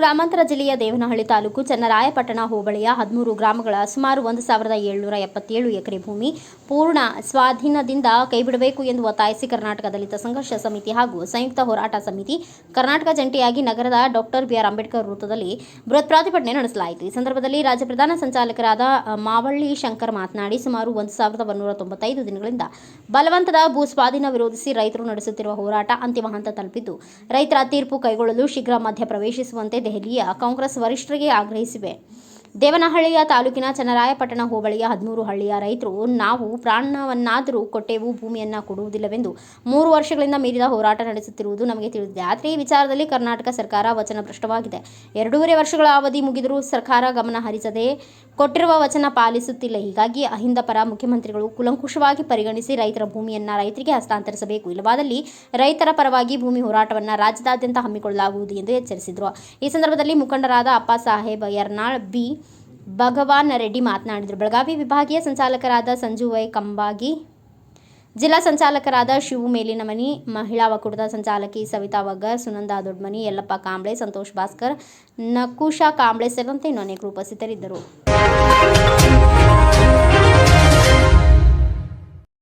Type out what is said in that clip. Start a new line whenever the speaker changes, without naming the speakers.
ಗ್ರಾಮಾಂತರ ಜಿಲ್ಲೆಯ ದೇವನಹಳ್ಳಿ ತಾಲೂಕು ಚನ್ನರಾಯಪಟ್ಟಣ ಹೋಬಳಿಯ ಹದಿಮೂರು ಗ್ರಾಮಗಳ ಸುಮಾರು ಒಂದು ಸಾವಿರದ ಏಳ್ನೂರ ಎಪ್ಪತ್ತೇಳು ಎಕರೆ ಭೂಮಿ ಪೂರ್ಣ ಸ್ವಾಧೀನದಿಂದ ಕೈಬಿಡಬೇಕು ಎಂದು ಒತ್ತಾಯಿಸಿ ಕರ್ನಾಟಕ ದಲಿತ ಸಂಘರ್ಷ ಸಮಿತಿ ಹಾಗೂ ಸಂಯುಕ್ತ ಹೋರಾಟ ಸಮಿತಿ, ಕರ್ನಾಟಕ ಜಂಟಿಯಾಗಿ ನಗರದ ಡಾಕ್ಟರ್ ಬಿಆರ್ ಅಂಬೇಡ್ಕರ್ ವೃತ್ತದಲ್ಲಿ ಬೃಹತ್ ಪ್ರತಿಭಟನೆ ನಡೆಸಲಾಯಿತು. ಈ ಸಂದರ್ಭದಲ್ಲಿ ರಾಜ್ಯ ಪ್ರಧಾನ ಸಂಚಾಲಕರಾದ ಮಾವಳ್ಳಿ ಶಂಕರ್ ಮಾತನಾಡಿ, ಸುಮಾರು ಒಂದು ಸಾವಿರದ ಒಂದೂರ ತೊಂಬತ್ತೈದು ದಿನಗಳಿಂದ ಬಲವಂತದ ಭೂ ಸ್ವಾಧೀನ ವಿರೋಧಿಸಿ ರೈತರು ನಡೆಸುತ್ತಿರುವ ಹೋರಾಟ ಅಂತಿಮ ಹಂತ ತಲುಪಿದ್ದು, ರೈತರ ತೀರ್ಪು ಕೈಗೊಳ್ಳಲು ಶೀಘ್ರ ಮಧ್ಯ ಪ್ರವೇಶಿಸುವಂತೆ ದೆಹಲಿಯ ಕಾಂಗ್ರೆಸ್ ವರಿಷ್ಠರಿಗೆ ಆಗ್ರಹಿಸಿವೆ. ದೇವನಹಳ್ಳಿಯ ತಾಲೂಕಿನ ಚನ್ನರಾಯಪಟ್ಟಣ ಹೋಬಳಿಯ ಹದಿಮೂರು ಹಳ್ಳಿಯ ರೈತರು, ನಾವು ಪ್ರಾಣವನ್ನಾದರೂ ಕೊಟ್ಟೆವು, ಭೂಮಿಯನ್ನು ಕೊಡುವುದಿಲ್ಲವೆಂದು ಮೂರು ವರ್ಷಗಳಿಂದ ಮೀರಿದ ಹೋರಾಟ ನಡೆಸುತ್ತಿರುವುದು ನಮಗೆ ತಿಳಿದಿದೆ. ಆದರೆ ಈ ವಿಚಾರದಲ್ಲಿ ಕರ್ನಾಟಕ ಸರ್ಕಾರ ವಚನ ಭ್ರಷ್ಟವಾಗಿದೆ. ಎರಡೂವರೆ ವರ್ಷಗಳ ಅವಧಿ ಮುಗಿದರೂ ಸರ್ಕಾರ ಗಮನ ಹರಿಸದೆ ಕೊಟ್ಟಿರುವ ವಚನ ಪಾಲಿಸುತ್ತಿಲ್ಲ. ಹೀಗಾಗಿ ಅಹಿಂದ ಪರ ಮುಖ್ಯಮಂತ್ರಿಗಳು ಕುಲಂಕುಷವಾಗಿ ಪರಿಗಣಿಸಿ ರೈತರ ಭೂಮಿಯನ್ನು ರೈತರಿಗೆ ಹಸ್ತಾಂತರಿಸಬೇಕು. ಇಲ್ಲವಾದಲ್ಲಿ ರೈತರ ಪರವಾಗಿ ಭೂಮಿ ಹೋರಾಟವನ್ನು ರಾಜ್ಯದಾದ್ಯಂತ ಹಮ್ಮಿಕೊಳ್ಳಲಾಗುವುದು ಎಂದು ಎಚ್ಚರಿಸಿದರು. ಈ ಸಂದರ್ಭದಲ್ಲಿ ಮುಖಂಡರಾದ ಅಪ್ಪ ಸಾಹೇಬ್ ಯರ್ನಾಳ್, ಬಿ. ಭಗವಾನ್ ರೆಡ್ಡಿ ಮಾತನಾಡಿದರು. ಬೆಳಗಾವಿ ವಿಭಾಗೀಯ ಸಂಚಾಲಕರಾದ ಸಂಜು ವೈ ಕಂಬಾಗಿ, ಜಿಲ್ಲಾ ಸಂಚಾಲಕರಾದ ಶಿವು ಮೇಲಿನಮನಿ, ಮಹಿಳಾ ಒಕ್ಕೂಟದ ಸಂಚಾಲಕಿ ಸವಿತಾ ವಗ್ಗರ್ ಸುನಂದಾ ದೊಡ್ಮನಿ, ಯಲ್ಲಪ್ಪ ಕಾಂಬ್ಳೆ, ಸಂತೋಷ್ ಭಾಸ್ಕರ್ ನಕುಶಾ ಕಾಂಬ್ಳೆ ಸೇರಿದಂತೆ ಇನ್ನೂ ಅನೇಕರು ಉಪಸ್ಥಿತರಿದ್ದರು.